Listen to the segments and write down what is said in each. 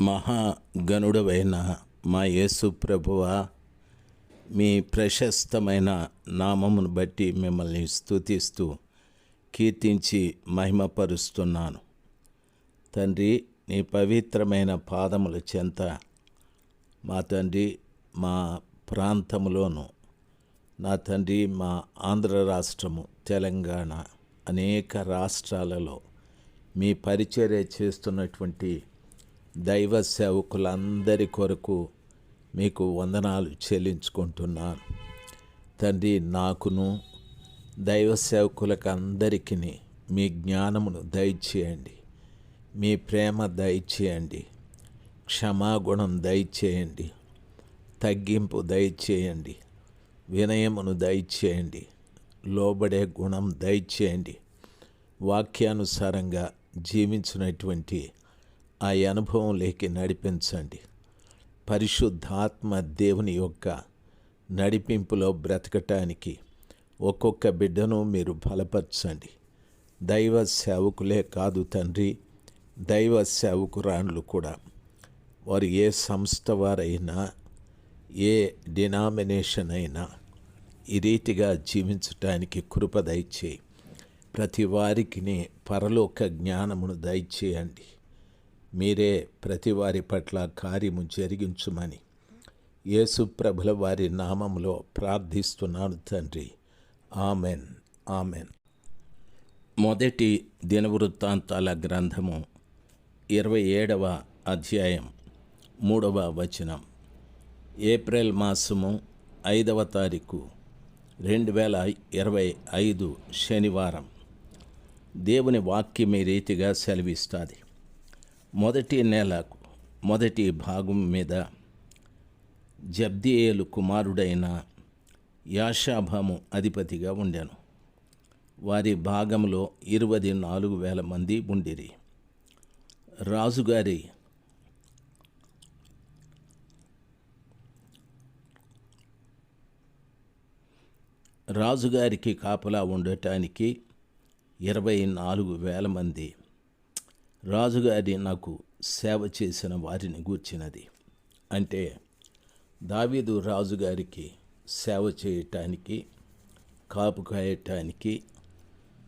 మహాగణుడవైన మా యేసు ప్రభువ మీ ప్రశస్తమైన నామమును బట్టి మిమ్మల్ని స్తుతిస్తూ కీర్తించి మహిమపరుస్తున్నాను. తండ్రి నీ పవిత్రమైన పాదముల చెంత మా తండ్రి మా ప్రాంతములోను నా తండ్రి మా ఆంధ్ర రాష్ట్రము తెలంగాణ అనేక రాష్ట్రాలలో మీ పరిచర్య చేస్తున్నటువంటి దైవ సేవకులందరి కొరకు మీకు వందనాలు చెల్లించుకుంటున్నాను. తండ్రి నాకును దైవ సేవకులకు అందరికీ మీ జ్ఞానమును దయచేయండి. మీ ప్రేమ దయచేయండి. క్షమాగుణం దయచేయండి. తగ్గింపు దయచేయండి. వినయమును దయచేయండి. లోబడే గుణం దయచేయండి. వాక్యానుసారంగా జీవించినటువంటి ఆ అనుభవం లేకి నడిపించండి. పరిశుద్ధాత్మ దేవుని యొక్క నడిపింపులో బ్రతకటానికి ఒక్కొక్క బిడ్డను మీరు బలపరచండి. దైవ సేవకులే కాదు తండ్రి దైవ సేవకురాండ్లు కూడా. వారు ఏ సంస్థ వారైనా ఏ డినామినేషన్ అయినా ఈ రీతిగా జీవించటానికి కృప దయచేయి. ప్రతి వారికి పరలోక జ్ఞానమును దయచేయండి. మీరే ప్రతి వారి పట్ల కార్యము జరిగించుమని యేసు ప్రభుల వారి నామంలో ప్రార్థిస్తున్నాను తండ్రి. ఆమెన్. ఆమెన్. మొదటి దినవృత్తాంతాల గ్రంథము ఇరవై ఏడవ అధ్యాయం మూడవ వచనం. ఏప్రిల్ మాసము ఐదవ తారీఖు రెండు వేల ఇరవై ఐదు శనివారం. దేవుని వాక్యం ఈ రీతిగా సెలవిస్తుంది. మొదటి నెలకు మొదటి భాగం మీద జబ్దియేలు కుమారుడైన యాషాభాము అధిపతిగా ఉండాను. వారి భాగంలో ఇరవై నాలుగు వేల మంది ఉండిరి. రాజుగారి రాజుగారికి కాపలా ఉండటానికి ఇరవై నాలుగు వేల మంది రాజుగారి నాకు సేవ చేసిన వారిని గూర్చినది. అంటే దావీదు రాజుగారికి సేవ చేయటానికి కాపు కాయటానికి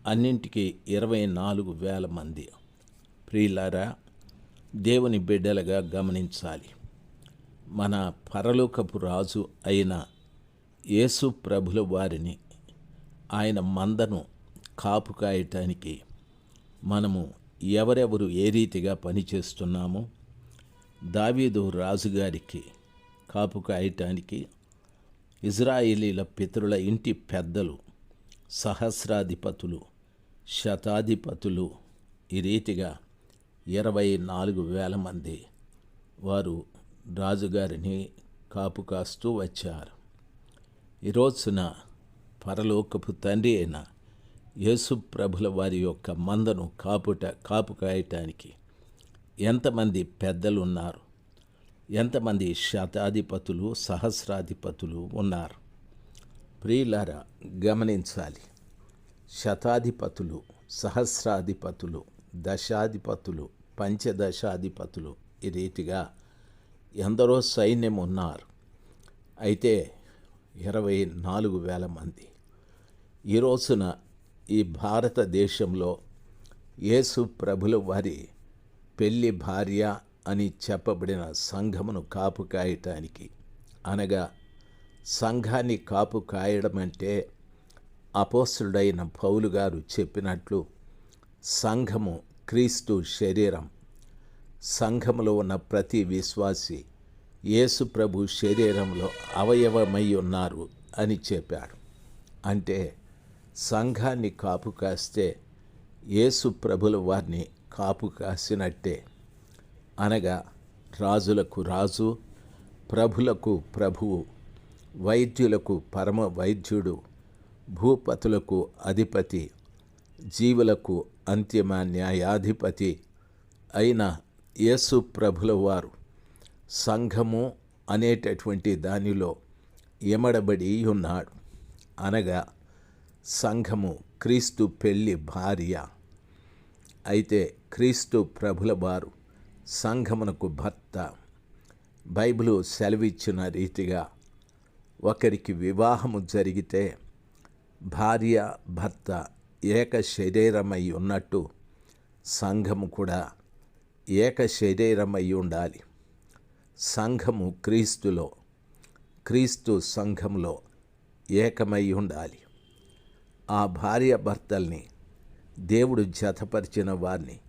అన్నింటికి ఇరవై నాలుగు వేల మంది. ప్రియులారా దేవుని బిడ్డలుగా గమనించాలి. మన పరలోకపు రాజు అయిన యేసు ప్రభుల వారిని ఆయన మందను కాపు కాయటానికి మనము ఎవరెవరు ఏ రీతిగా పనిచేస్తున్నామో దావీదు రాజుగారికి కాపు కాయటానికి ఇజ్రాయేలీల పితరుల ఇంటి పెద్దలు సహస్రాధిపతులు శతాధిపతులు ఈ రీతిగా ఇరవై నాలుగు వేల మంది వారు రాజుగారిని కాపు కాస్తూ వచ్చారు. ఈ రోజున పరలోకపు తండ్రి అయిన యేసు ప్రభుల వారి యొక్క మందను కాపుట కాపు కాయటానికి ఎంతమంది పెద్దలు ఉన్నారు ఎంతమంది శతాధిపతులు సహస్రాధిపతులు ఉన్నారు? ప్రియులారా గమనించాలి. శతాధిపతులు సహస్రాధిపతులు దశాధిపతులు పంచదశాధిపతులు ఈ రీతిగా ఎందరో సైన్యం ఉన్నారు అయితే ఇరవై నాలుగు వేల మంది. ఈ రోజున ఈ భారతదేశంలో యేసు ప్రభుల వారి పెళ్ళి భార్య అని చెప్పబడిన సంఘమును కాపు కాయటానికి. అనగా సంఘాన్ని కాపు కాయడం అంటే అపోస్తుడైన పౌలు గారు చెప్పినట్లు సంఘము క్రీస్తు శరీరం. సంఘములో ఉన్న ప్రతి విశ్వాసి యేసు ప్రభు శరీరంలో అవయవమై ఉన్నారు అని చెప్పాడు. అంటే సంఘాన్ని కాపు కాస్తే యేసు ప్రభుల వారిని కాపు కాసినట్టే. అనగా రాజులకు రాజు ప్రభులకు ప్రభువు వైద్యులకు పరమ వైద్యుడు భూపతులకు అధిపతి జీవులకు అంతిమ న్యాయాధిపతి అయిన యేసు ప్రభుల వారు సంఘము అనేటటువంటి దానిలో ఎమడబడి ఉన్నాడు. అనగా సంఘము క్రీస్తు పెళ్ళి భార్య. అయితే క్రీస్తు ప్రభుల వారు సంఘమునకు భర్త. బైబిలు సెలవిచ్చిన రీతిగా ఒకరికి వివాహము జరిగితే భార్య భర్త ఏక శరీరమై ఉన్నట్టు సంఘము కూడా ఏక శరీరమై ఉండాలి. సంఘము క్రీస్తులో క్రీస్తు సంఘంలో ఏకమై ఉండాలి. ఆ భార్య భర్తల్ని దేవుడు జతపరిచిన వారిని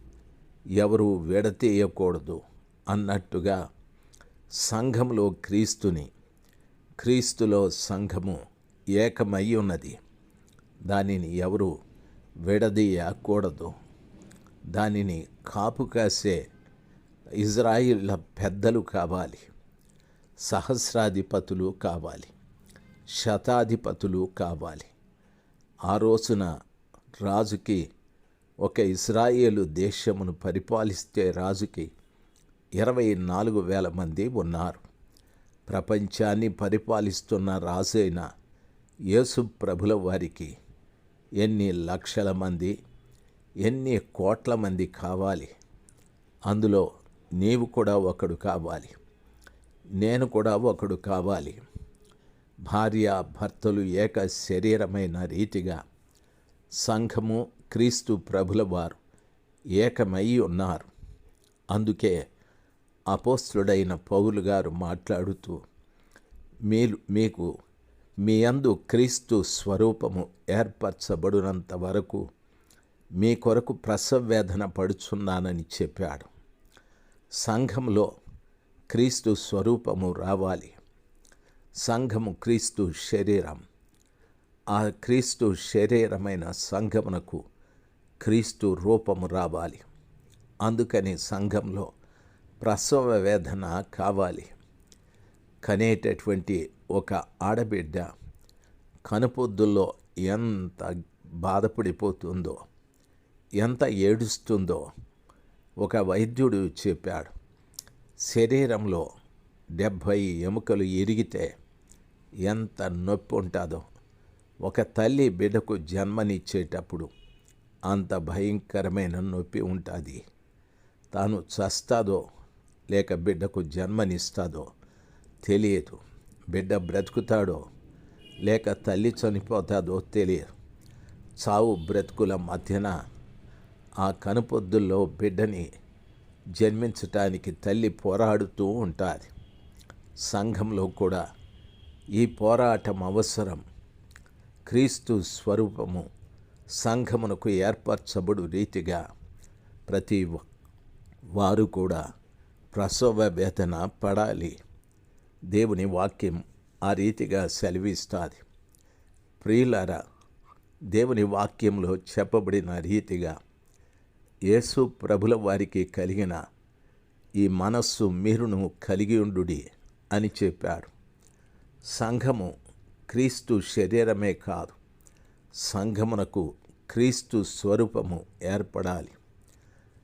ఎవరు విడతీయకూడదు అన్నట్టుగా సంఘంలో క్రీస్తుని క్రీస్తులో సంఘము ఏకమై ఉన్నది. దానిని ఎవరు విడదీయకూడదు. దానిని కాపు కాసే ఇజ్రాయిల్ల పెద్దలు కావాలి. సహస్రాధిపతులు కావాలి. శతాధిపతులు కావాలి. ఆ రోజున రాజుకి ఒక ఇస్రాయేలు దేశమును పరిపాలిస్తే రాజుకి ఇరవై నాలుగు వేల మంది ఉన్నారు. ప్రపంచాన్ని పరిపాలిస్తున్న రాజైన యేసు ప్రభుల వారికి ఎన్ని లక్షల మంది ఎన్ని కోట్ల మంది కావాలి? అందులో నీవు కూడా ఒకడు కావాలి. నేను కూడా ఒకడు కావాలి. భార్య భర్తలు ఏక శరీరమైన రీతిగా సంఘము క్రీస్తు ప్రభుల వారు ఏకమై ఉన్నారు. అందుకే అపోస్తుడైన పౌలు గారు మాట్లాడుతూ మీరు మీకు మీ అందు క్రీస్తు స్వరూపము ఏర్పరచబడినంత వరకు మీ కొరకు ప్రసవేదన పడుచున్నానని చెప్పాడు. సంఘంలో క్రీస్తు స్వరూపము రావాలి. సంఘము క్రీస్తు శరీరం. ఆ క్రీస్తు శరీరమైన సంఘమునకు క్రీస్తు రూపము రావాలి. అందుకని సంఘంలో ప్రసవ వేదన కావాలి. కనేటటువంటి ఒక ఆడబిడ్డ కనుపొద్దుల్లో ఎంత బాధపడిపోతుందో ఎంత ఏడుస్తుందో ఒక వైద్యుడు చెప్పాడు. శరీరంలో డెబ్భై ఎముకలు ఇరిగితే ఎంత నొప్పి ఉంటుందో. ఒక తల్లి బిడ్డకు జన్మనిచ్చేటప్పుడు అంత భయంకరమైన నొప్పి ఉంటుంది. తాను చస్తాదో లేక బిడ్డకు జన్మనిస్తాదో తెలియదు. బిడ్డ బ్రతుకుతాడో లేక తల్లి చనిపోతాదో తెలియదు. చావు బ్రతుకుల మధ్యన ఆ కనుపొద్దుల్లో బిడ్డని జన్మించటానికి తల్లి పోరాడుతూ ఉంటుంది. సంఘంలో కూడా ఈ పోరాటం అవసరం. క్రీస్తు స్వరూపము సంఘమునకు ఏర్పరచబడు రీతిగా ప్రతి వారు కూడా ప్రసవ వేదన పడాలి. దేవుని వాక్యం ఆ రీతిగా సెలవిస్తుంది. ప్రియులారా దేవుని వాక్యంలో చెప్పబడిన రీతిగా యేసు ప్రభుల వారికి కలిగిన ఈ మనస్సు మీరును కలిగి ఉండు అని చెప్పాడు. సంఘము క్రీస్తు శరీరమే కాదు. సంఘమునకు క్రీస్తు స్వరూపము ఏర్పడాలి.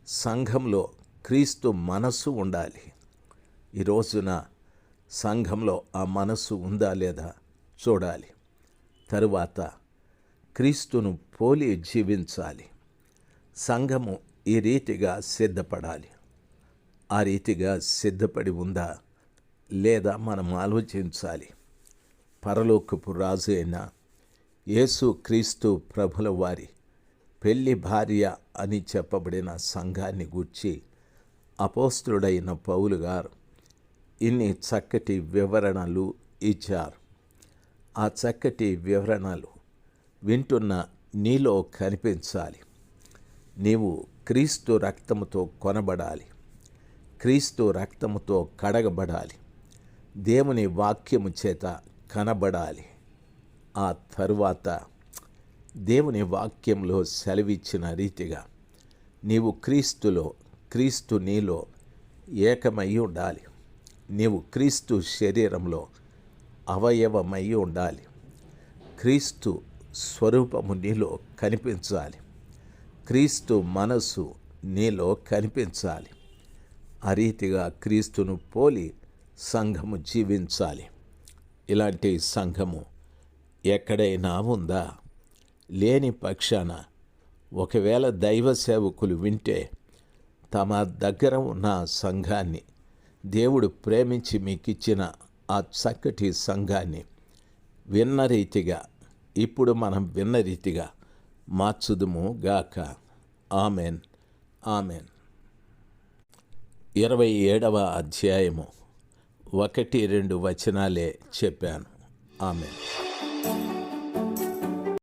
సంఘంలో క్రీస్తు మనస్సు ఉండాలి. ఈ రోజున సంఘంలో ఆ మనస్సు ఉందా లేదా చూడాలి. తరువాత క్రీస్తును పోలి జీవించాలి. సంఘము ఈ రీతిగా సిద్ధపడాలి. ఆ రీతిగా సిద్ధపడి ఉందా లేదా మనం ఆలోచించాలి. పరలోకపు రాజు అయిన యేసు క్రీస్తు ప్రభుల వారి పెళ్ళి భార్య అని చెప్పబడిన సంఘాన్ని గూర్చి అపోస్తుడైన పౌలు గారు ఇన్ని చక్కటి వివరణలు ఇచ్చారు. ఆ చక్కటి వివరణలు వింటున్న నీలో కనిపించాలి. నీవు క్రీస్తు రక్తముతో కొనబడాలి. క్రీస్తు రక్తముతో కడగబడాలి. దేవుని వాక్యము చేత కనబడాలి. ఆ తరువాత దేవుని వాక్యంలో సెలవిచ్చిన రీతిగా నీవు క్రీస్తులో క్రీస్తు నీలో ఏకమై ఉండాలి. నీవు క్రీస్తు శరీరంలో అవయవమై ఉండాలి. క్రీస్తు స్వరూపము నీలో కనిపించాలి. క్రీస్తు మనసు నీలో కనిపించాలి. ఆ రీతిగా క్రీస్తును పోలి సంఘము జీవించాలి. ఇలాంటి సంఘము ఎక్కడైనా ఉందా? లేని పక్షాన ఒకవేళ దైవ సేవకులు వింటే తమ దగ్గర ఉన్న సంఘాన్ని దేవుడు ప్రేమించి మీకు ఇచ్చిన ఆ చక్కటి సంఘాన్ని విన్న రీతిగా ఇప్పుడు మనం విన్న రీతిగా మార్చుదుము గాక. ఆమెన్. ఆమెన్. ఇరవై ఏడవ అధ్యాయము. ఒకటి రెండు వచనాలే చెప్పాను. ఆమె